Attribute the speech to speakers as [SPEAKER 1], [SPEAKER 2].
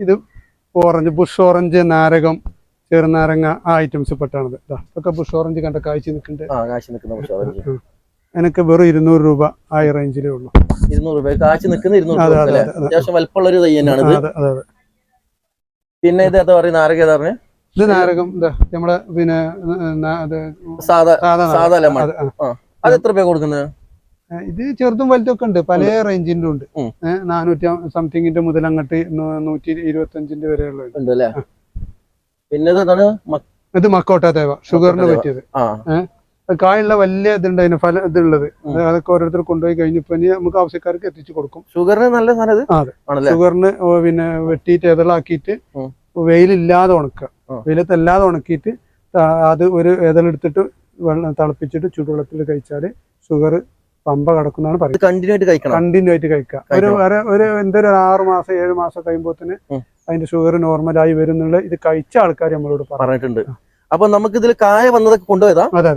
[SPEAKER 1] ഇത് orange Bush orange നാരകം ചെറുനാരങ്ങ ആ ഐറ്റംസ് പെട്ടാണത്. ഇതാ ഇതൊക്കെ ബുഷ് ഓറഞ്ച് കണ്ട കാഴ്ച നിൽക്കുന്നുണ്ട് എനിക്ക് വെറും ഇരുന്നൂറ് രൂപ ആ റേഞ്ചിലേ ഉള്ളൂ.
[SPEAKER 2] ഇരുന്നൂറ് രൂപ. നിൽക്കുന്ന ഇരുന്നൂറ് രൂപ. അത്യാവശ്യം വലിപ്പമുള്ള ഒരു തൈ തന്നെയാണ് പിന്നെ ഇത് എന്താ പറയുക? നാരക ഏതാ പറഞ്ഞത്
[SPEAKER 1] ഇത് നാരകം നമ്മളെ പിന്നെ
[SPEAKER 2] സാധാ
[SPEAKER 1] സാധാ അത്
[SPEAKER 2] എത്ര രൂപ കൊടുക്കുന്നത്?
[SPEAKER 1] ഇത് ചെറുതും വലുതൊക്കെ ഉണ്ട്. പല റേഞ്ചിന്റെ ഉണ്ട് നാനൂറ്റി സംതിങ്ങിന്റെ മുതൽ അങ്ങോട്ട് നൂറ്റി ഇരുപത്തഞ്ചിന്റെ വരെയുള്ള ഉണ്ട്.
[SPEAKER 2] ഉള്ളത് പിന്നെ ഇത്
[SPEAKER 1] മക്കോട്ട തേവ ഷുഗറിന് പറ്റിയത്. കായുള്ള വലിയ ഇതുണ്ട് അതിന് ഫല ഇതുള്ളത്. അതൊക്കെ ഓരോരുത്തർ കൊണ്ടുപോയി കഴിഞ്ഞപ്പോ ഇനി നമുക്ക് ആവശ്യക്കാർക്ക് എത്തിച്ചു കൊടുക്കും.
[SPEAKER 2] ഷുഗറിന് നല്ല സാധനം
[SPEAKER 1] ഷുഗറിന് പിന്നെ വെട്ടിയിട്ട്
[SPEAKER 2] ഇതളാക്കിയിട്ട്.
[SPEAKER 1] വെയിലില്ലാതെ ഉണക്കുക.
[SPEAKER 2] വെയിലത്ത്
[SPEAKER 1] വെയിലത്തല്ലാതെ ഉണക്കിയിട്ട് അത് ഒരു ഇതളെടുത്തിട്ട് വെള്ളം തിളപ്പിച്ചിട്ട് ചൂടുവെള്ളത്തിൽ കഴിച്ചാൽ ഷുഗർ പമ്പ കിടക്കുന്നതാണ് പറയുന്നത്.
[SPEAKER 2] കണ്ടിന്യൂ ആയിട്ട് കഴിക്കണം.
[SPEAKER 1] കണ്ടിന്യൂ ആയിട്ട് കഴിക്കുക. ഒരു
[SPEAKER 2] കഴിക്കണം.
[SPEAKER 1] ഒരു എന്തൊരു ആറ് മാസം ഏഴ് മാസം കഴിയുമ്പോൾ തന്നെ അതിന്റെ ഷുഗർ നോർമലായി വരുന്നുള്ള ഇത് കഴിച്ച ആൾക്കാർ നമ്മളോട് പറഞ്ഞു
[SPEAKER 2] പറഞ്ഞിട്ടുണ്ട്. അപ്പൊ നമുക്ക് ഇതിൽ കായ വന്നതൊക്കെ കൊണ്ടുപോയതാ?
[SPEAKER 1] അതെ അതെ.